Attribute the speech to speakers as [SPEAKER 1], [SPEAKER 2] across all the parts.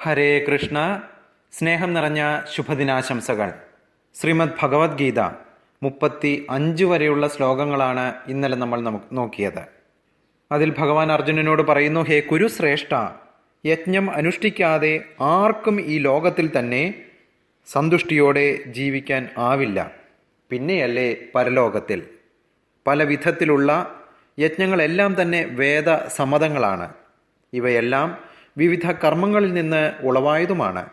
[SPEAKER 1] ഹരേ കൃഷ്ണ. സ്നേഹം നിറഞ്ഞ ശുഭദിനാശംസകൾ. ശ്രീമദ് ഭഗവത്ഗീത മുപ്പത്തി അഞ്ച് വരെയുള്ള ശ്ലോകങ്ങളാണ് ഇന്നലെ നമ്മൾ നോക്കിയത്. അതിൽ ഭഗവാൻ അർജുനനോട് പറയുന്നു ഹേ കുരുശ്രേഷ്ഠ യജ്ഞം അനുഷ്ഠിക്കാതെ ആർക്കും ഈ ലോകത്തിൽ തന്നെ സന്തുഷ്ടിയോടെ ജീവിക്കാൻ ആവില്ല. പിന്നെയല്ലേ പരലോകത്തിൽ. പല വിധത്തിലുള്ള യജ്ഞങ്ങളെല്ലാം തന്നെ വേദ സമ്മതങ്ങളാണ് ഇവയെല്ലാം വിവിധ കർമ്മങ്ങളിൽ നിന്ന് ഉളവായതുമാണ്.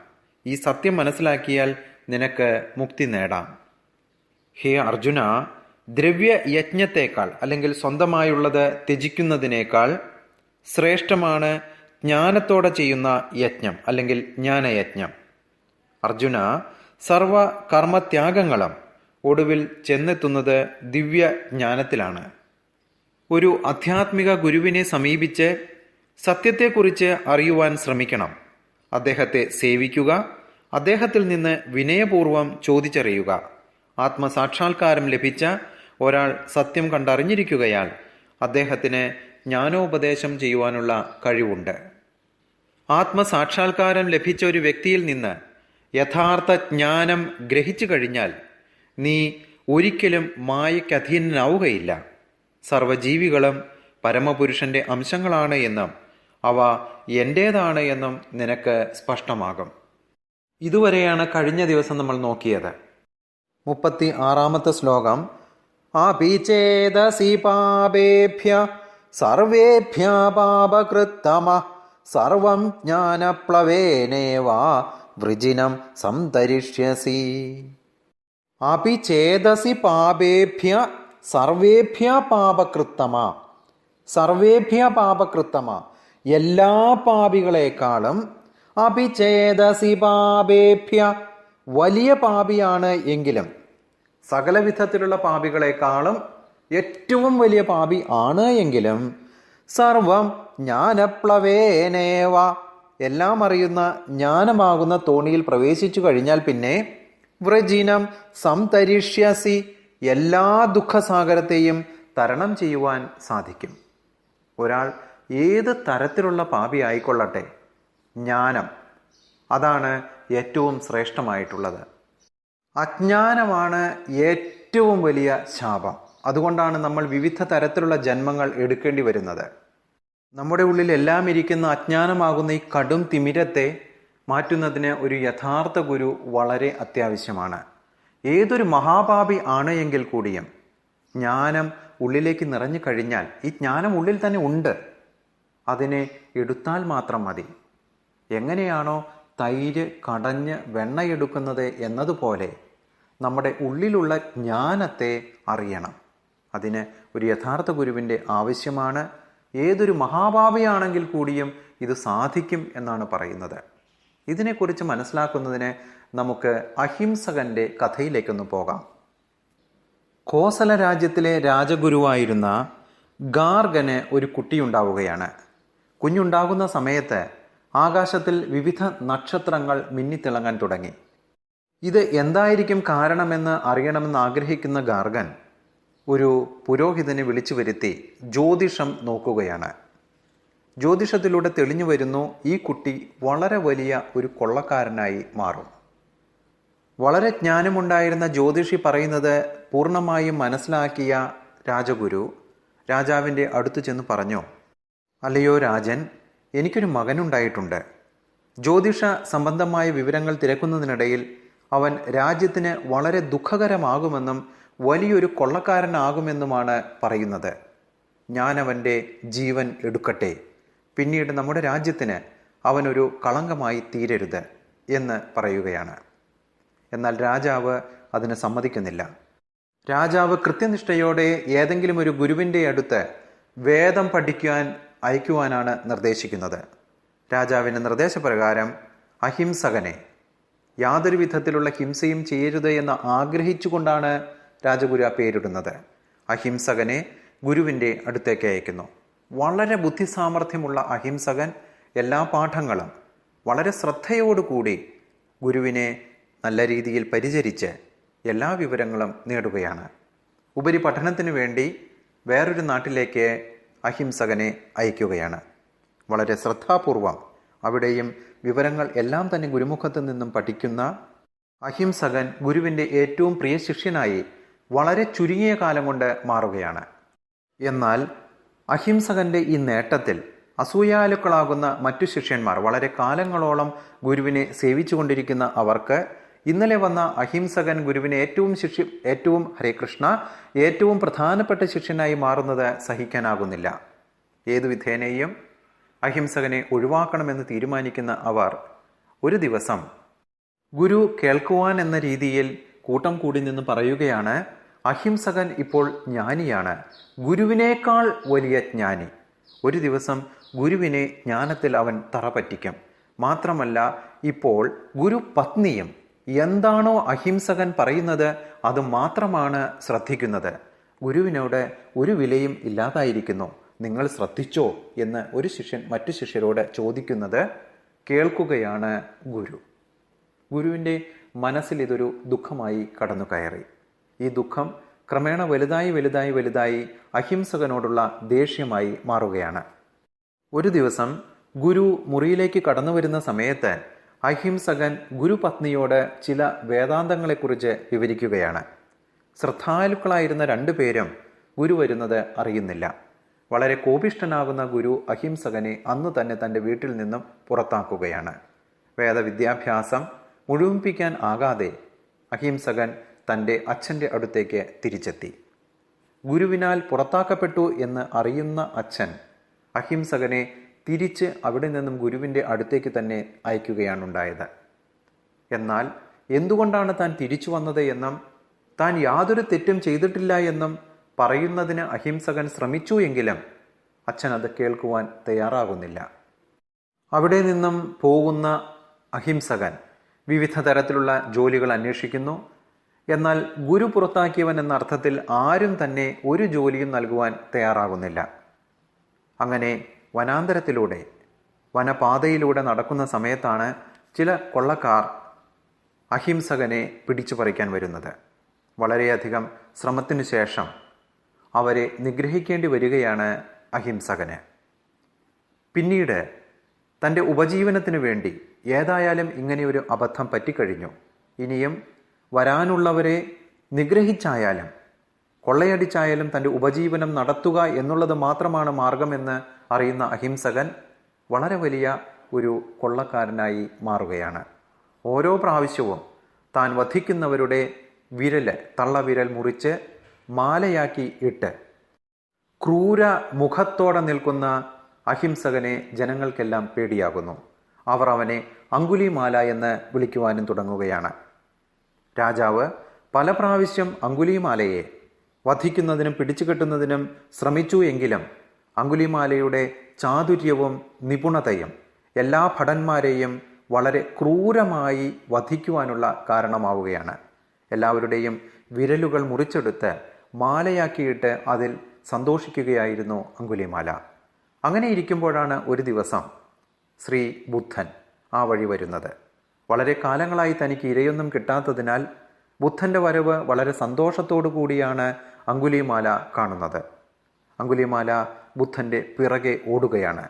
[SPEAKER 1] ഈ സത്യം മനസ്സിലാക്കിയാൽ നിനക്ക് മുക്തി നേടാം. ഹേ അർജുന ദ്രവ്യയജ്ഞത്തേക്കാൾ അല്ലെങ്കിൽ സ്വന്തമായുള്ളത് ത്യജിക്കുന്നതിനേക്കാൾ ശ്രേഷ്ഠമാണ് ജ്ഞാനത്തോടെ ചെയ്യുന്ന യജ്ഞം അല്ലെങ്കിൽ ജ്ഞാനയജ്ഞം. അർജുന സർവ കർമ്മത്യാഗങ്ങളും ഒടുവിൽ ചെന്നെത്തുന്നത് ദിവ്യ ജ്ഞാനത്തിലാണ് ഒരു ആധ്യാത്മിക ഗുരുവിനെ സമീപിച്ച് സത്യത്തെക്കുറിച്ച് അറിയുവാൻ ശ്രമിക്കണം. അദ്ദേഹത്തെ സേവിക്കുക അദ്ദേഹത്തിൽ നിന്ന് വിനയപൂർവം ചോദിച്ചറിയുക. ആത്മസാക്ഷാത്കാരം ലഭിച്ച ഒരാൾ സത്യം കണ്ടറിഞ്ഞിരിക്കുകയാൽ അദ്ദേഹത്തിന് ജ്ഞാനോപദേശം ചെയ്യുവാനുള്ള കഴിവുണ്ട്. ആത്മസാക്ഷാത്കാരം ലഭിച്ച ഒരു വ്യക്തിയിൽ നിന്ന് യഥാർത്ഥ ജ്ഞാനം ഗ്രഹിച്ചു കഴിഞ്ഞാൽ നീ ഒരിക്കലും മായയ്ക്കധീനനാവുകയില്ല സർവജീവികളും പരമപുരുഷന്റെ അംശങ്ങളാണ് എന്നും അവ എന്റേതാണ് എന്നും നിനക്ക് സ്പഷ്ടമാകും. ഇതുവരെയാണ് കഴിഞ്ഞ ദിവസം നമ്മൾ നോക്കിയത്. മുപ്പത്തി ആറാമത്തെ ശ്ലോകം അഭിചേതസി പാപേഭ്യ സർവേഭ്യ പാപകൃത്തമ സർവം ജ്ഞാനപ്ലവേനേവാ വൃജിനം സംതരിഷ്യസി. അഭിചേതസി പാപേഭ്യ സർവേഭ്യ പാപകൃത്തമ സർവേഭ്യ പാപകൃത്തമ എല്ലാ പാപികളെക്കാളും അഭിചേതസി പാപേഭ്യ. വലിയ പാപിയാണ് എങ്കിലും സകല വിധത്തിലുള്ള പാപികളെക്കാളും ഏറ്റവും വലിയ പാപി ആണ് എങ്കിലും സർവം ജ്ഞാനപ്ലവേനേവ. എല്ലാം അറിയുന്ന ജ്ഞാനമാകുന്ന തോണിയിൽ പ്രവേശിച്ചു കഴിഞ്ഞാൽ പിന്നെ വ്രജിനം സംതരിഷ്യസി എല്ലാ ദുഃഖസാഗരത്തെയും തരണം ചെയ്യുവാൻ സാധിക്കും. ഒരാൾ ഏത് തരത്തിലുള്ള പാപി ആയിക്കൊള്ളട്ടെ? ജ്ഞാനം. അതാണ് ഏറ്റവും ശ്രേഷ്ഠമായിട്ടുള്ളത്. അജ്ഞാനമാണ് ഏറ്റവും വലിയ ശാപം. അതുകൊണ്ടാണ് നമ്മൾ വിവിധ തരത്തിലുള്ള ജന്മങ്ങൾ എടുക്കേണ്ടി വരുന്നത്. നമ്മുടെ ഉള്ളിൽ എല്ലാം ഇരിക്കുന്ന അജ്ഞാനമാകുന്ന ഈ കടും തിമിരത്തെ മാറ്റുന്നതിന് ഒരു യഥാർത്ഥ ഗുരു വളരെ അത്യാവശ്യമാണ്. ഏതൊരു മഹാപാപി ആണ് എങ്കിൽ കൂടിയും ജ്ഞാനം ഉള്ളിലേക്ക് നിറഞ്ഞു കഴിഞ്ഞാൽ ഈ ജ്ഞാനം ഉള്ളിൽ തന്നെ ഉണ്ട്. അതിനെ എടുത്താൽ മാത്രം മതി. എങ്ങനെയാണോ തൈര് കടഞ്ഞ് വെണ്ണയെടുക്കുന്നത് എന്നതുപോലെ നമ്മുടെ ഉള്ളിലുള്ള ജ്ഞാനത്തെ അറിയണം. അതിന് ഒരു യഥാർത്ഥ ഗുരുവിന്റെ ആവശ്യമാണ്. ഏതൊരു മഹാഭാവിയാണെങ്കിൽ കൂടിയും ഇത് സാധിക്കും എന്നാണ് പറയുന്നത്. ഇതിനെക്കുറിച്ച് മനസ്സിലാക്കുന്നതിന് നമുക്ക് അഹിംസകന്റെ കഥയിലേക്കൊന്ന് പോകാം. കോസല രാജ്യത്തിലെ രാജഗുരുവായിരുന്ന ഗാർഗന് ഒരു കുട്ടിയുണ്ടാവുകയാണ്. കുഞ്ഞുണ്ടാകുന്ന സമയത്ത് ആകാശത്തിൽ വിവിധ നക്ഷത്രങ്ങൾ മിന്നിത്തിളങ്ങാൻ തുടങ്ങി. ഇത് എന്തായിരിക്കും കാരണമെന്ന് അറിയണമെന്ന് ആഗ്രഹിക്കുന്ന ഗാർഗൻ ഒരു പുരോഹിതനെ വിളിച്ചു വരുത്തി ജ്യോതിഷം നോക്കുകയാണ്. ജ്യോതിഷത്തിലൂടെ തെളിഞ്ഞു വരുന്നു ഈ കുട്ടി വളരെ വലിയ ഒരു കൊള്ളക്കാരനായി മാറും. വളരെ ജ്ഞാനമുണ്ടായിരുന്ന ജ്യോതിഷി പറയുന്നത് പൂർണമായും മനസ്സിലാക്കിയ രാജഗുരു രാജാവിന്റെ അടുത്ത് ചെന്ന് പറഞ്ഞു അല്ലയോ രാജൻ എനിക്കൊരു മകനുണ്ടായിട്ടുണ്ട്. ജ്യോതിഷ സംബന്ധമായ വിവരങ്ങൾ തിരക്കുന്നതിനിടയിൽ അവൻ രാജ്യത്തിന് വളരെ ദുഃഖകരമാകുമെന്നും വലിയൊരു കൊള്ളക്കാരനാകുമെന്നുമാണ് പറയുന്നത്. ഞാൻ ജീവൻ എടുക്കട്ടെ. പിന്നീട് നമ്മുടെ രാജ്യത്തിന് അവനൊരു കളങ്കമായി തീരരുത് എന്ന് പറയുകയാണ്. എന്നാൽ രാജാവ് അതിന് സമ്മതിക്കുന്നില്ല. രാജാവ് കൃത്യനിഷ്ഠയോടെ ഏതെങ്കിലും ഒരു ഗുരുവിന്റെ അടുത്ത് വേദം പഠിക്കുവാൻ അയക്കുവാനാണ് നിർദ്ദേശിക്കുന്നത്. രാജാവിന്റെ നിർദ്ദേശപ്രകാരം അഹിംസകനെ യാതൊരു വിധത്തിലുള്ള ഹിംസയും ചെയ്യരുത് എന്ന് ആഗ്രഹിച്ചുകൊണ്ടാണ് രാജഗുരു ആ പേരിടുന്നത്. അഹിംസകനെ ഗുരുവിന്റെ അടുത്തേക്ക് അയക്കുന്നു. വളരെ ബുദ്ധിസാമർഥ്യമുള്ള അഹിംസകൻ എല്ലാ പാഠങ്ങളും വളരെ ശ്രദ്ധയോടുകൂടി ഗുരുവിനെ നല്ല രീതിയിൽ പരിചരിച്ച് എല്ലാ വിവരങ്ങളും നേടുകയാണ്. ഉപരിപഠനത്തിനു വേണ്ടി വേറൊരു നാട്ടിലേക്ക് അഹിംസകനെ അയക്കുകയാണ്. വളരെ ശ്രദ്ധാപൂർവം അവിടെയും വിവരങ്ങൾ എല്ലാം തന്നെ ഗുരുമുഖത്ത് നിന്നും പഠിക്കുന്ന അഹിംസകൻ ഗുരുവിന്റെ ഏറ്റവും പ്രിയ ശിഷ്യനായി വളരെ ചുരുങ്ങിയ കാലം കൊണ്ട് മാറുകയാണ്. എന്നാൽ അഹിംസകന്റെ ഈ നേട്ടത്തിൽ അസൂയാലുക്കളാകുന്ന മറ്റു ശിഷ്യന്മാർ വളരെ കാലങ്ങളോളം ഗുരുവിനെ സേവിച്ചുകൊണ്ടിരിക്കുന്ന അവർക്ക് ഇന്നലെ വന്ന അഹിംസകൻ ഗുരുവിനെ ഏറ്റവും ശിഷ്യ ഏറ്റവും ഹരേ കൃഷ്ണ ഏറ്റവും പ്രധാനപ്പെട്ട ശിഷ്യനായി മാറുന്നത് സഹിക്കാനാകുന്നില്ല. ഏതു വിധേനയും അഹിംസകനെ ഒഴിവാക്കണമെന്ന് തീരുമാനിക്കുന്ന അവർ ഒരു ദിവസം ഗുരു കേൾക്കുവാൻ എന്ന രീതിയിൽ കൂട്ടം കൂടി നിന്ന് പറയുകയാണ് അഹിംസകൻ ഇപ്പോൾ ജ്ഞാനിയാണ്. ഗുരുവിനേക്കാൾ വലിയ ജ്ഞാനി. ഒരു ദിവസം ഗുരുവിനെ ജ്ഞാനത്തിൽ അവൻ തറ പറ്റിക്കും മാത്രമല്ല ഇപ്പോൾ ഗുരു പത്നിയും എന്താണോ അഹിംസകൻ പറയുന്നത് അത് മാത്രമാണ് ശ്രദ്ധിക്കുന്നത്. ഗുരുവിനോട് ഒരു വിലയും ഇല്ലാതായിരിക്കുന്നു. നിങ്ങൾ ശ്രദ്ധിച്ചോ എന്ന് ഒരു ശിഷ്യൻ മറ്റു ശിഷ്യരോട് ചോദിക്കുന്നത് കേൾക്കുകയാണ് ഗുരു. ഗുരുവിന്റെ മനസ്സിൽ ഇതൊരു ദുഃഖമായി കടന്നു കയറി ഈ ദുഃഖം ക്രമേണ വലുതായി വലുതായി വലുതായി അഹിംസകനോടുള്ള ദേഷ്യമായി മാറുകയാണ്. ഒരു ദിവസം ഗുരു മുറിയിലേക്ക് കടന്നു വരുന്ന സമയത്ത് അഹിംസകൻ ഗുരുപത്നിയോട് ചില വേദാന്തങ്ങളെക്കുറിച്ച് വിവരിക്കുകയാണ്. ശ്രദ്ധാലുക്കളായിരുന്ന രണ്ടുപേരും ഗുരു വരുന്നത് അറിയുന്നില്ല. വളരെ കോപിഷ്ഠനാകുന്ന ഗുരു അഹിംസകനെ അന്ന് തന്നെ തന്റെ വീട്ടിൽ നിന്നും പുറത്താക്കുകയാണ്. വേദവിദ്യാഭ്യാസം മുഴുമിപ്പിക്കാൻ ആകാതെ അഹിംസകൻ തന്റെ അച്ഛന്റെ അടുത്തേക്ക് തിരിച്ചെത്തി. ഗുരുവിനാൽ പുറത്താക്കപ്പെട്ടു എന്ന് അറിയുന്ന അച്ഛൻ അഹിംസകനെ തിരിച്ച് അവിടെ നിന്നും ഗുരുവിന്റെ അടുത്തേക്ക് തന്നെ അയക്കുകയാണുണ്ടായത്. എന്നാൽ എന്തുകൊണ്ടാണ് താൻ തിരിച്ചു വന്നത് എന്നും താൻ യാതൊരു തെറ്റും ചെയ്തിട്ടില്ല എന്നും പറയുന്നതിന് അഹിംസകൻ ശ്രമിച്ചു എങ്കിലും അച്ഛൻ അത് കേൾക്കുവാൻ തയ്യാറാകുന്നില്ല. അവിടെ നിന്നും പോകുന്ന അഹിംസകൻ വിവിധ തരത്തിലുള്ള ജോലികൾ അന്വേഷിക്കുന്നു. എന്നാൽ ഗുരു പുറത്താക്കിയവൻ എന്ന അർത്ഥത്തിൽ ആരും തന്നെ ഒരു ജോലിയും നൽകുവാൻ തയ്യാറാകുന്നില്ല. അങ്ങനെ വനാന്തരത്തിലൂടെ വനപാതയിലൂടെ നടക്കുന്ന സമയത്താണ് ചില കൊള്ളക്കാർ അഹിംസകനെ പിടിച്ചു പറിക്കാൻ വരുന്നത്. വളരെയധികം ശ്രമത്തിനു ശേഷം അവരെ നിഗ്രഹിക്കേണ്ടി വരികയാണ് അഹിംസകന്. പിന്നീട് തന്റെ ഉപജീവനത്തിനു വേണ്ടി ഏതായാലും ഇങ്ങനെയൊരു അബദ്ധം പറ്റിക്കഴിഞ്ഞു. ഇനിയും വരാനുള്ളവരെ നിഗ്രഹിച്ചായാലും കൊള്ളയടിച്ചായാലും തന്റെ ഉപജീവനം നടത്തുക എന്നുള്ളത് മാത്രമാണ് മാർഗമെന്ന് അറിയുന്ന അഹിംസകൻ വളരെ വലിയ ഒരു കൊള്ളക്കാരനായി മാറുകയാണ്. ഓരോ പ്രാവശ്യവും താൻ വധിക്കുന്നവരുടെ വിരൽ തള്ളവിരൽ മുറിച്ച് മാലയാക്കി ഇട്ട് ക്രൂര മുഖത്തോടെ നിൽക്കുന്ന അഹിംസകനെ ജനങ്ങൾക്കെല്ലാം പേടിയാകുന്നു. അവർ അവനെ അങ്കുലിമാല എന്ന് വിളിക്കുവാനും തുടങ്ങുകയാണ്. രാജാവ് പല പ്രാവശ്യം അങ്കുലിമാലയെ വധിക്കുന്നതിനും പിടിച്ചുകെട്ടുന്നതിനും ശ്രമിച്ചു എങ്കിലും അങ്കുലിമാലയുടെ ചാതുര്യവും നിപുണതയും എല്ലാ ഭടന്മാരെയും വളരെ ക്രൂരമായി വധിക്കുവാനുള്ള കാരണമാവുകയാണ്. എല്ലാവരുടെയും വിരലുകൾ മുറിച്ചെടുത്ത് മാലയാക്കിയിട്ട് അതിൽ സന്തോഷിക്കുകയായിരുന്നു അങ്കുലിമാല. അങ്ങനെ ഇരിക്കുമ്പോഴാണ് ഒരു ദിവസം ശ്രീ ബുദ്ധൻ ആ വഴി വരുന്നത്. വളരെ കാലങ്ങളായി തനിക്ക് ഇരയൊന്നും കിട്ടാത്തതിനാൽ ബുദ്ധന്റെ വരവ് വളരെ സന്തോഷത്തോടു കൂടിയാണ് അങ്കുലിമാല കാണുന്നത്. അങ്കുലിമാല ബുദ്ധന്റെ പിറകെ ഓടുകയാണ്.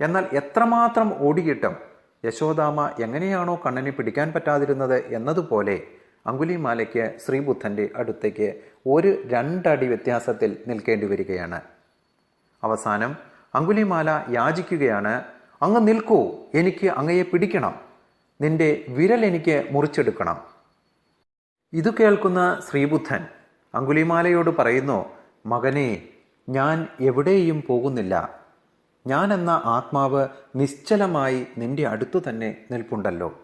[SPEAKER 1] എന്നാൽ എത്രമാത്രം ഓടിയിട്ടും യശോദാമ എങ്ങനെയാണോ കണ്ണനെ പിടിക്കാൻ പറ്റാതിരുന്നത് എന്നതുപോലെ അങ്കുലിമാലയ്ക്ക് ശ്രീബുദ്ധന്റെ അടുത്തേക്ക് ഒരു രണ്ടടി വ്യത്യാസത്തിൽ നിൽക്കേണ്ടി വരികയാണ്. അവസാനം അങ്കുലിമാല യാചിക്കുകയാണ് അങ്ങ് നിൽക്കൂ എനിക്ക് അങ്ങയെ പിടിക്കണം. നിന്റെ വിരൽ എനിക്ക് മുറിച്ചെടുക്കണം. ഇത് കേൾക്കുന്ന ശ്രീബുദ്ധൻ അങ്കുലിമാലയോട് പറയുന്നു മകനെ ഞാൻ എവിടെയും പോകുന്നില്ല. ഞാൻ എന്ന ആത്മാവ് നിശ്ചലമായി നിന്റെ അടുത്തു തന്നെ നിൽപ്പുണ്ടല്ലോ.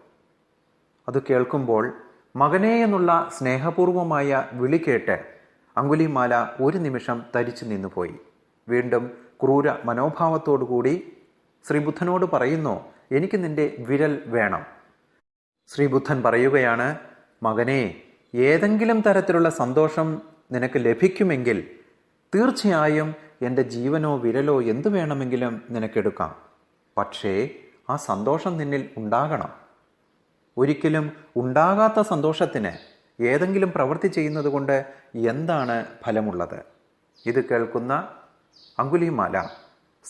[SPEAKER 1] അത് കേൾക്കുമ്പോൾ മകനെ എന്നുള്ള സ്നേഹപൂർവമായ വിളി കേട്ട് അങ്കുലിമാല ഒരു നിമിഷം തരിച്ചു നിന്നുപോയി. വീണ്ടും ക്രൂര മനോഭാവത്തോടുകൂടി ശ്രീബുദ്ധനോട് പറയുന്നു എനിക്ക് നിന്റെ വിരൽ വേണം. ശ്രീബുദ്ധൻ പറയുകയാണ് മകനെ ഏതെങ്കിലും തരത്തിലുള്ള സന്തോഷം നിനക്ക് ലഭിക്കുമെങ്കിൽ തീർച്ചയായും എന്റെ ജീവനോ വിരലോ എന്തു വേണമെങ്കിലും നിനക്കെടുക്കാം. പക്ഷേ ആ സന്തോഷം നിന്നിൽ ഉണ്ടാകണം. ഒരിക്കലും ഉണ്ടാകാത്ത സന്തോഷത്തിന് ഏതെങ്കിലും പ്രവൃത്തി ചെയ്യുന്നത് കൊണ്ട് എന്താണ് ഫലമുള്ളത്? ഇത് കേൾക്കുന്ന അങ്കുലിമാല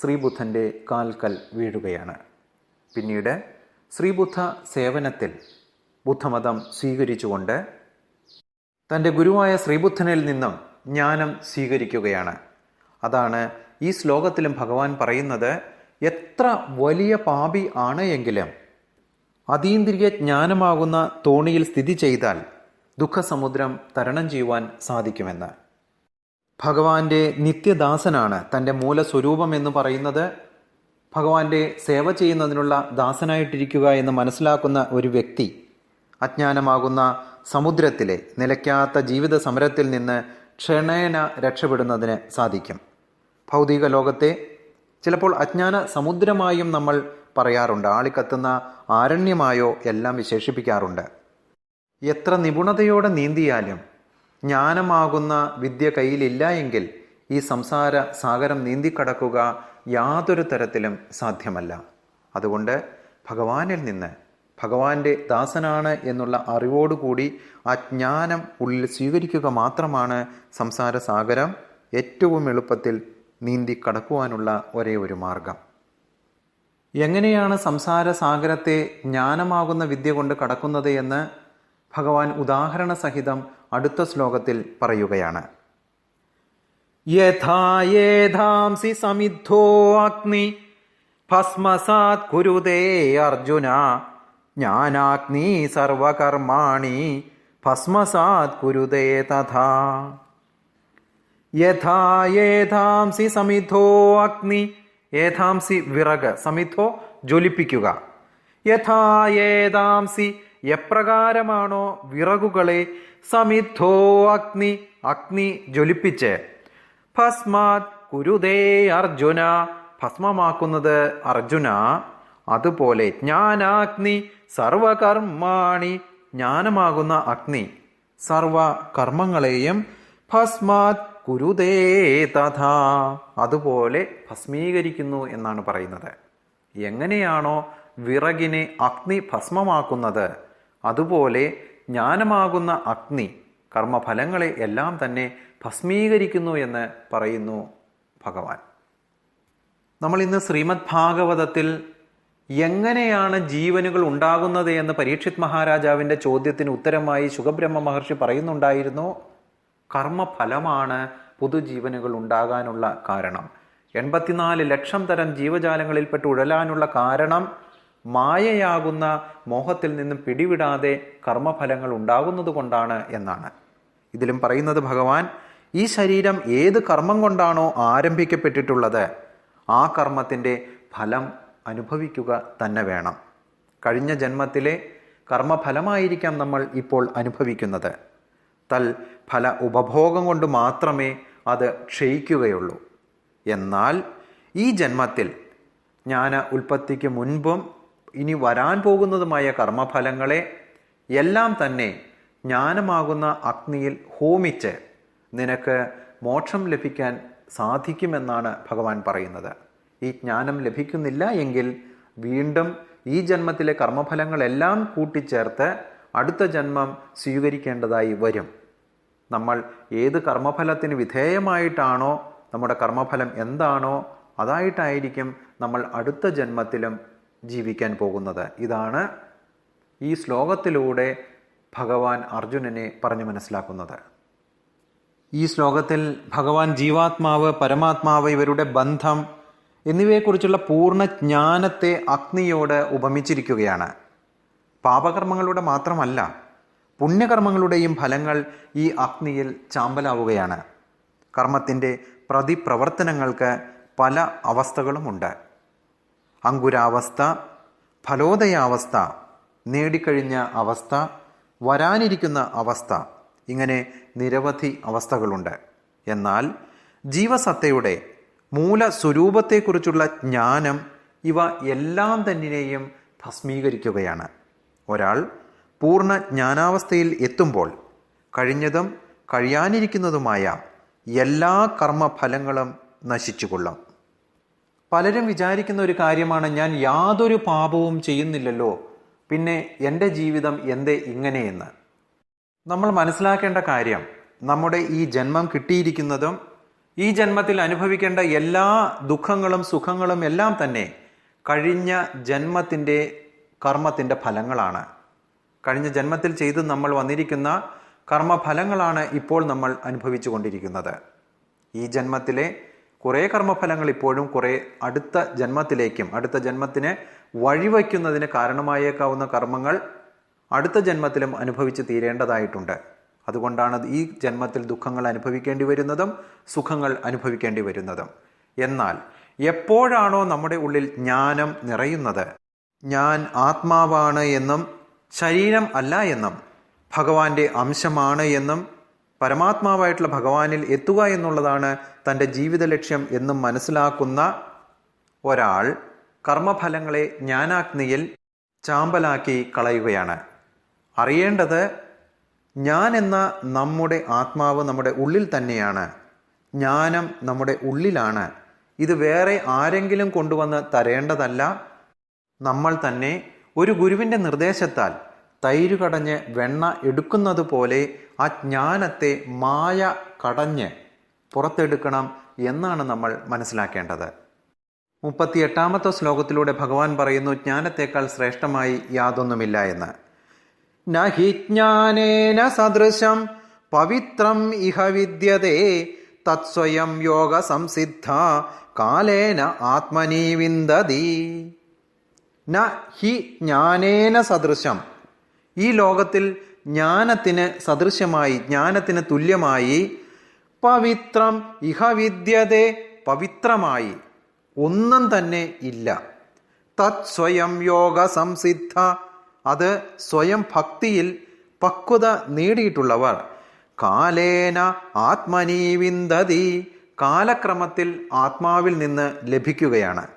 [SPEAKER 1] ശ്രീബുദ്ധന്റെ കാൽക്കൽ വീഴുകയാണ്. പിന്നീട് ശ്രീബുദ്ധ സേവനത്തിൽ ബുദ്ധമതം സ്വീകരിച്ചുകൊണ്ട് തന്റെ ഗുരുവായ ശ്രീബുദ്ധനിൽ നിന്നും ജ്ഞാനം സ്വീകരിക്കുകയാണ്. അതാണ് ഈ ശ്ലോകത്തിലും ഭഗവാൻ പറയുന്നത് എത്ര വലിയ പാപി ആണ് എങ്കിലും അതീന്ദ്രിയ ജ്ഞാനമാകുന്ന തോണിയിൽ സ്ഥിതി ചെയ്താൽ ദുഃഖസമുദ്രം തരണം ചെയ്യുവാൻ സാധിക്കുമെന്ന്. ഭഗവാന്റെ നിത്യദാസനാണ് തന്റെ മൂലസ്വരൂപം എന്ന് പറയുന്നത്. ഭഗവാന്റെ സേവ ചെയ്യുന്നതിനുള്ള ദാസനായിട്ടിരിക്കുക എന്ന് മനസ്സിലാക്കുന്ന ഒരു വ്യക്തി അജ്ഞാനമാകുന്ന സമുദ്രത്തിലെ നിലയ്ക്കാത്ത ജീവിത സമരത്തിൽ നിന്ന് ക്ഷണേന രക്ഷപ്പെടുന്നതിന് സാധിക്കും. ഭൗതിക ലോകത്തെ ചിലപ്പോൾ അജ്ഞാന സമുദ്രമായും നമ്മൾ പറയാറുണ്ട്. ആളിക്കത്തുന്ന ആരണ്യമായോ എല്ലാം വിശേഷിപ്പിക്കാറുണ്ട്. എത്ര നിപുണതയോടെ നീന്തിയാലും ജ്ഞാനമാകുന്ന വിദ്യ കയ്യിലില്ല എങ്കിൽ ഈ സംസാര സാഗരം നീന്തിക്കടക്കുക യാതൊരു തരത്തിലും സാധ്യമല്ല. അതുകൊണ്ട് ഭഗവാനിൽ നിന്ന് ഭഗവാന്റെ ദാസനാണ് എന്നുള്ള അറിവോടുകൂടി ആ ജ്ഞാനം ഉള്ളിൽ സ്വീകരിക്കുക മാത്രമാണ് സംസാര സാഗരം ഏറ്റവും എളുപ്പത്തിൽ നീന്തി കടക്കുവാനുള്ള ഒരേ ഒരു മാർഗം. എങ്ങനെയാണ് സംസാര സാഗരത്തെ ജ്ഞാനമാകുന്ന വിദ്യ കൊണ്ട് കടക്കുന്നത് എന്ന് ഭഗവാൻ ഉദാഹരണ സഹിതം അടുത്ത ശ്ലോകത്തിൽ പറയുകയാണ്. യഥായേധാംസി സമിദ്ധോ അഗ്നി ഭസ്മസാത് കുരുതേ അർജുന ജ്ഞാനാഗ്നി സർവകർമാണി ഭസ്മസാത് കുരുതേ തഥാ. യഥായേധാംസി സമിധോ അഗ്നി ഏഥാംസി വിറക് സമിധോ ജ്വലിപ്പിക്കുക. യഥായേതാംസി എപ്രകാരമാണോ വിറകുകളെ സമിധോ അഗ്നി അഗ്നി ജ്വലിപ്പിച്ച്. ഭസ്മാത് കുരുതേ അർജുന ഭസ്മമാക്കുന്നത് അർജുന. അതുപോലെ ജ്ഞാനാഗ്നി സർവകർമാണി ജ്ഞാനമാകുന്ന അഗ്നി. സർവ കർമ്മങ്ങളെയും ഭസ്മാത് കുരുതേ തഥാ. അതുപോലെ ഭസ്മീകരിക്കുന്നു എന്നാണ് പറയുന്നത്. എങ്ങനെയാണോ വിറകിനെ അഗ്നി ഭസ്മമാക്കുന്നത് അതുപോലെ ജ്ഞാനമാകുന്ന അഗ്നി കർമ്മഫലങ്ങളെ എല്ലാം തന്നെ ഭസ്മീകരിക്കുന്നു എന്ന് പറയുന്നു ഭഗവാൻ. നമ്മൾ ഇന്ന് ശ്രീമദ് ഭാഗവതത്തിൽ എങ്ങനെയാണ് ജീവനുകൾ ഉണ്ടാകുന്നത് എന്ന് പരീക്ഷിത് മഹാരാജാവിന്റെ ചോദ്യത്തിന് ഉത്തരമായി ശുഖബ്രഹ്മ മഹർഷി പറയുന്നുണ്ടായിരുന്നു. കർമ്മഫലമാണ് പുതുജീവനുകൾ ഉണ്ടാകാനുള്ള കാരണം. എൺപത്തിനാല് ലക്ഷം തരം ജീവജാലങ്ങളിൽപ്പെട്ട് ഉഴലാനുള്ള കാരണം മായയാകുന്ന മോഹത്തിൽ നിന്നും പിടിവിടാതെ കർമ്മഫലങ്ങൾ ഉണ്ടാകുന്നത് കൊണ്ടാണ് എന്നാണ്. ഇതിലും പറയുന്നത് ഭഗവാൻ ഈ ശരീരം ഏത് കർമ്മം കൊണ്ടാണോ ആരംഭിക്കപ്പെട്ടിട്ടുള്ളത്? ആ കർമ്മത്തിന്റെ ഫലം അനുഭവിക്കുക തന്നെ വേണം. കഴിഞ്ഞ ജന്മത്തിലെ കർമ്മഫലമായിരിക്കാം നമ്മൾ ഇപ്പോൾ അനുഭവിക്കുന്നത്. തൽ ഫല ഉപഭോഗം കൊണ്ട് മാത്രമേ അത് ക്ഷയിക്കുകയുള്ളൂ. എന്നാൽ ഈ ജന്മത്തിൽ ജ്ഞാന ഉൽപ്പത്തിക്ക് മുൻപും ഇനി വരാൻ പോകുന്നതുമായ കർമ്മഫലങ്ങളെ എല്ലാം തന്നെ ജ്ഞാനമാകുന്ന അഗ്നിയിൽ ഹോമിച്ച് നിനക്ക് മോക്ഷം ലഭിക്കാൻ സാധിക്കുമെന്നാണ് ഭഗവാൻ പറയുന്നത്. ഈ ജ്ഞാനം ലഭിക്കുന്നില്ല എങ്കിൽ വീണ്ടും ഈ ജന്മത്തിലെ കർമ്മഫലങ്ങളെല്ലാം കൂട്ടിച്ചേർത്ത് അടുത്ത ജന്മം സ്വീകരിക്കേണ്ടതായി വരും. നമ്മൾ ഏത് കർമ്മഫലത്തിന് വിധേയമായിട്ടാണോ നമ്മുടെ കർമ്മഫലം എന്താണോ അതായിട്ടായിരിക്കും നമ്മൾ അടുത്ത ജന്മത്തിലും ജീവിക്കാൻ പോകുന്നത്. ഇതാണ് ഈ ശ്ലോകത്തിലൂടെ ഭഗവാൻ അർജുനനെ പറഞ്ഞു മനസ്സിലാക്കുന്നത്. ഈ ശ്ലോകത്തിൽ ഭഗവാൻ ജീവാത്മാവ് പരമാത്മാവ് ഇവരുടെ ബന്ധം എന്നിവയെക്കുറിച്ചുള്ള പൂർണ ജ്ഞാനത്തെ അഗ്നിയോട് ഉപമിച്ചിരിക്കുകയാണ്. പാപകർമ്മങ്ങളുടെ മാത്രമല്ല പുണ്യകർമ്മങ്ങളുടെയും ഫലങ്ങൾ ഈ അഗ്നിയിൽ ചാമ്പലാവുകയാണ്. കർമ്മത്തിന്റെ പ്രതിപ്രവർത്തനങ്ങൾക്ക് പല അവസ്ഥകളുമുണ്ട്. അങ്കുരാവസ്ഥ ഫലോദയാവസ്ഥ നേടിക്കഴിഞ്ഞ അവസ്ഥ വരാനിരിക്കുന്ന അവസ്ഥ ഇങ്ങനെ നിരവധി അവസ്ഥകളുണ്ട്. എന്നാൽ ജീവസത്തയുടെ മൂലസ്വരൂപത്തെക്കുറിച്ചുള്ള ജ്ഞാനം ഇവ എല്ലാം തന്നെയും ഭസ്മീകരിക്കുകയാണ്. ഒരാൾ പൂർണ ജ്ഞാനാവസ്ഥയിൽ എത്തുമ്പോൾ കഴിഞ്ഞതും കഴിയാനിരിക്കുന്നതുമായ എല്ലാ കർമ്മഫലങ്ങളും നശിച്ചുകൊള്ളും. പലരും വിചാരിക്കുന്ന ഒരു കാര്യമാണ് ഞാൻ യാതൊരു പാപവും ചെയ്യുന്നില്ലല്ലോ പിന്നെ എന്റെ ജീവിതം എന്തേ ഇങ്ങനെയെന്ന്. നമ്മൾ മനസ്സിലാക്കേണ്ട കാര്യം നമ്മുടെ ഈ ജന്മം കിട്ടിയിരിക്കുന്നതും ഈ ജന്മത്തിൽ അനുഭവിക്കേണ്ട എല്ലാ ദുഃഖങ്ങളും സുഖങ്ങളും എല്ലാം തന്നെ കഴിഞ്ഞ ജന്മത്തിന്റെ കർമ്മത്തിന്റെ ഫലങ്ങളാണ്. കഴിഞ്ഞ ജന്മത്തിൽ ചെയ്ത് നമ്മൾ വന്നിരിക്കുന്ന കർമ്മഫലങ്ങളാണ് ഇപ്പോൾ നമ്മൾ അനുഭവിച്ചു കൊണ്ടിരിക്കുന്നത്. ഈ ജന്മത്തിലെ കുറേ കർമ്മഫലങ്ങൾ ഇപ്പോഴും കുറേ അടുത്ത ജന്മത്തിലേക്കും അടുത്ത ജന്മത്തിന് വഴിവയ്ക്കുന്നതിന് കാരണമായേക്കാവുന്ന കർമ്മങ്ങൾ അടുത്ത ജന്മത്തിലും അനുഭവിച്ച് തീരേണ്ടതായിട്ടുണ്ട്. അതുകൊണ്ടാണ് ഈ ജന്മത്തിൽ ദുഃഖങ്ങൾ അനുഭവിക്കേണ്ടി വരുന്നതും സുഖങ്ങൾ അനുഭവിക്കേണ്ടി വരുന്നതും. എന്നാൽ എപ്പോഴാണോ നമ്മുടെ ഉള്ളിൽ ജ്ഞാനം നിറയുന്നത്? ഞാൻ ആത്മാവാണ് എന്നും ശരീരം അല്ല എന്നും ഭഗവാന്റെ അംശമാണ് എന്നും പരമാത്മാവായിട്ടുള്ള ഭഗവാനിൽ എത്തുക എന്നുള്ളതാണ് തന്റെ ജീവിത ലക്ഷ്യം എന്നും മനസ്സിലാക്കുന്ന ഒരാൾ കർമ്മഫലങ്ങളെ ജ്ഞാനാഗ്നിയിൽ ചാമ്പലാക്കി കളയുകയാണ്. അറിയേണ്ടത് ഞാൻ എന്ന നമ്മുടെ ആത്മാവ് നമ്മുടെ ഉള്ളിൽ തന്നെയാണ്. ജ്ഞാനം നമ്മുടെ ഉള്ളിലാണ്. ഇത് വേറെ ആരെങ്കിലും കൊണ്ടുവന്ന് തരേണ്ടതല്ല. നമ്മൾ തന്നെ ഒരു ഗുരുവിന്റെ നിർദ്ദേശത്താൽ തൈര് കടഞ്ഞ് വെണ്ണ എടുക്കുന്നത് പോലെ ആ ജ്ഞാനത്തെ മായ കടഞ്ഞ് പുറത്തെടുക്കണം എന്നാണ് നമ്മൾ മനസ്സിലാക്കേണ്ടത്. മുപ്പത്തി എട്ടാമത്തെ ശ്ലോകത്തിലൂടെ ഭഗവാൻ പറയുന്നു ജ്ഞാനത്തേക്കാൾ ശ്രേഷ്ഠമായി യാതൊന്നുമില്ല എന്ന്. നഹി ജ്ഞാനേന സദൃശം പവിത്രം ഇഹ വിദ്യതേ തത്സ്വയം യോഗ സംസിദ്ധ കാലേന ആത്മനീ വിന്ദതി. ന ഹി ജ്ഞാനേന സദൃശം. ഈ ലോകത്തിൽ ജ്ഞാനത്തിന് സദൃശ്യമായി ജ്ഞാനത്തിന് തുല്യമായി പവിത്രം ഇഹ വിദ്യതെ പവിത്രമായി ഒന്നും തന്നെ ഇല്ല. തത്സ്വയം യോഗ സംസിദ്ധ അത് സ്വയം ഭക്തിയിൽ പക്വത നേടിയിട്ടുള്ളവർ. കാലേന ആത്മനീവിന്ദതി കാലക്രമത്തിൽ ആത്മാവിൽ നിന്ന് ലഭിക്കുകയാണ്.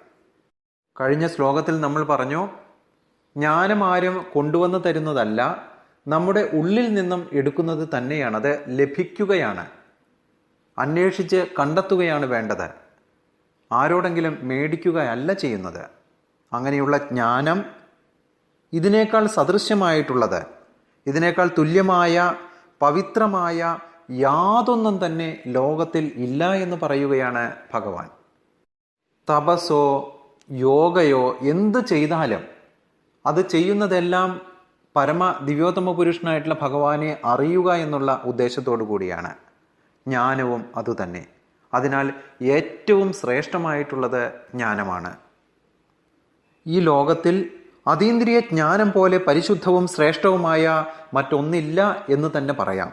[SPEAKER 1] കഴിഞ്ഞ ശ്ലോകത്തിൽ നമ്മൾ പറഞ്ഞു ജ്ഞാനം ആരും കൊണ്ടുവന്ന് തരുന്നതല്ല നമ്മുടെ ഉള്ളിൽ നിന്നും എടുക്കുന്നത് തന്നെയാണ് അത് ലഭിക്കുകയാണ്. അന്വേഷിച്ച് കണ്ടെത്തുകയാണ് വേണ്ടത്. ആരോടെങ്കിലും മേടിക്കുകയല്ല ചെയ്യുന്നത്. അങ്ങനെയുള്ള ജ്ഞാനം ഇതിനേക്കാൾ സദൃശ്യമായിട്ടുള്ളത് ഇതിനേക്കാൾ തുല്യമായ പവിത്രമായ യാതൊന്നും തന്നെ ലോകത്തിൽ ഇല്ല എന്ന് പറയുകയാണ് ഭഗവാൻ. തപസ്സോ യോഗയോ എന്ത് ചെയ്താലും അത് ചെയ്യുന്നതെല്ലാം പരമ ദിവ്യോത്തമ പുരുഷനായിട്ടുള്ള ഭഗവാനെ അറിയുക എന്നുള്ള ഉദ്ദേശത്തോടു കൂടിയാണ്. ജ്ഞാനവും അതുതന്നെ അതിനാൽ ഏറ്റവും ശ്രേഷ്ഠമായിട്ടുള്ളത് ജ്ഞാനമാണ്. ഈ ലോകത്തിൽ അതീന്ദ്രിയ ജ്ഞാനം പോലെ പരിശുദ്ധവും ശ്രേഷ്ഠവുമായ മറ്റൊന്നില്ല എന്ന് തന്നെ പറയാം.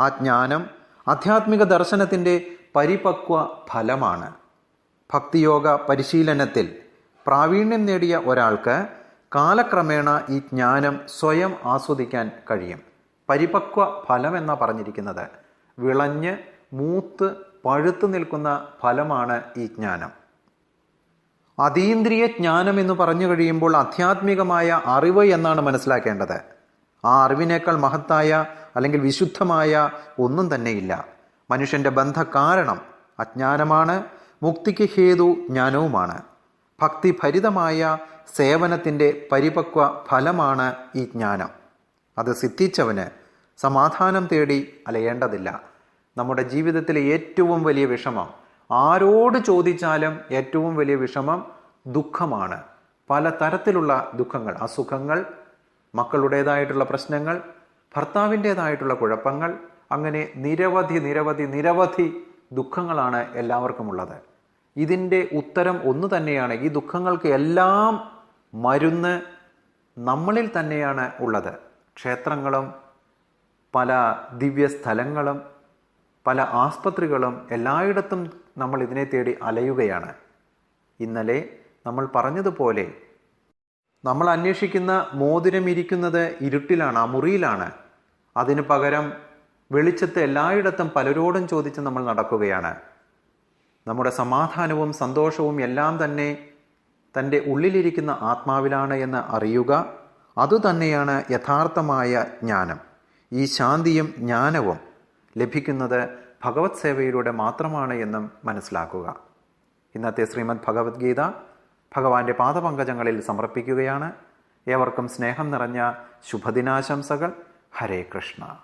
[SPEAKER 1] ആ ജ്ഞാനം ആധ്യാത്മിക ദർശനത്തിന്റെ പരിപക്വ ഫലമാണ്. ഭക്തിയോഗ പരിശീലനത്തിൽ പ്രാവീണ്യം നേടിയ ഒരാൾക്ക് കാലക്രമേണ ഈ ജ്ഞാനം സ്വയം ആസ്വദിക്കാൻ കഴിയും. പരിപക്വ ഫലം എന്നാ പറഞ്ഞിരിക്കുന്നത്. വിളഞ്ഞ് മൂത്ത് പഴുത്തു നിൽക്കുന്ന ഫലമാണ് ഈ ജ്ഞാനം. അതീന്ദ്രിയ ജ്ഞാനം എന്ന് പറഞ്ഞു കഴിയുമ്പോൾ ആധ്യാത്മികമായ അറിവ് എന്നാണ് മനസ്സിലാക്കേണ്ടത്. ആ അറിവിനേക്കാൾ മഹത്തായ അല്ലെങ്കിൽ വിശുദ്ധമായ ഒന്നും തന്നെയില്ല. മനുഷ്യന്റെ ബന്ധകാരണം അജ്ഞാനമാണ് മുക്തിക്ക് ഹേതു ജ്ഞാനവുമാണ്. ഭക്തിഭരിതമായ സേവനത്തിന്റെ പരിപക്വ ഫലമാണ് ഈ ജ്ഞാനം. അത് സിദ്ധിച്ചവന് സമാധാനം തേടി അലയേണ്ടതില്ല. നമ്മുടെ ജീവിതത്തിലെ ഏറ്റവും വലിയ വിഷമം ആരോട് ചോദിച്ചാലും ഏറ്റവും വലിയ വിഷമം ദുഃഖമാണ്. പല തരത്തിലുള്ള ദുഃഖങ്ങൾ അസുഖങ്ങൾ മക്കളുടേതായിട്ടുള്ള പ്രശ്നങ്ങൾ ഭർത്താവിന്റേതായിട്ടുള്ള കുഴപ്പങ്ങൾ അങ്ങനെ നിരവധി നിരവധി നിരവധി ദുഃഖങ്ങളാണ് എല്ലാവർക്കും ഉള്ളത് ഇതിന്റെ ഉത്തരം ഒന്ന് തന്നെയാണ്. ഈ ദുഃഖങ്ങൾക്ക് എല്ലാം മരുന്ന് നമ്മളിൽ തന്നെയാണ് ഉള്ളത്. ക്ഷേത്രങ്ങളും പല ദിവ്യസ്ഥലങ്ങളും പല ആസ്പത്രികളും എല്ലായിടത്തും നമ്മൾ ഇതിനെ തേടി അലയുകയാണ്. ഇന്നലെ നമ്മൾ പറഞ്ഞതുപോലെ നമ്മൾ അന്വേഷിക്കുന്ന മോതിരം ഇരിക്കുന്നത് ഇരുട്ടിലാണ് ആ മുറിയിലാണ്. അതിന് പകരം വെളിച്ചത്ത് എല്ലായിടത്തും പലരോടും ചോദിച്ച് നമ്മൾ നടക്കുകയാണ്. നമ്മുടെ സമാധാനവും സന്തോഷവും എല്ലാം തന്നെ തന്റെ ഉള്ളിലിരിക്കുന്ന ആത്മാവിലാണ് എന്ന് അറിയുക അതുതന്നെയാണ് യഥാർത്ഥമായ ജ്ഞാനം. ഈ ശാന്തിയും ജ്ഞാനവും ലഭിക്കുന്നത് ഭഗവത് സേവയിലൂടെ മാത്രമാണ് എന്നും മനസ്സിലാക്കുക. ഇന്നത്തെ ശ്രീമദ് ഭഗവത്ഗീത ഭഗവാന്റെ പാദപങ്കജങ്ങളിൽ സമർപ്പിക്കുകയാണ്. ഏവർക്കും സ്നേഹം നിറഞ്ഞ ശുഭദിനാശംസകൾ. ഹരേ കൃഷ്ണ.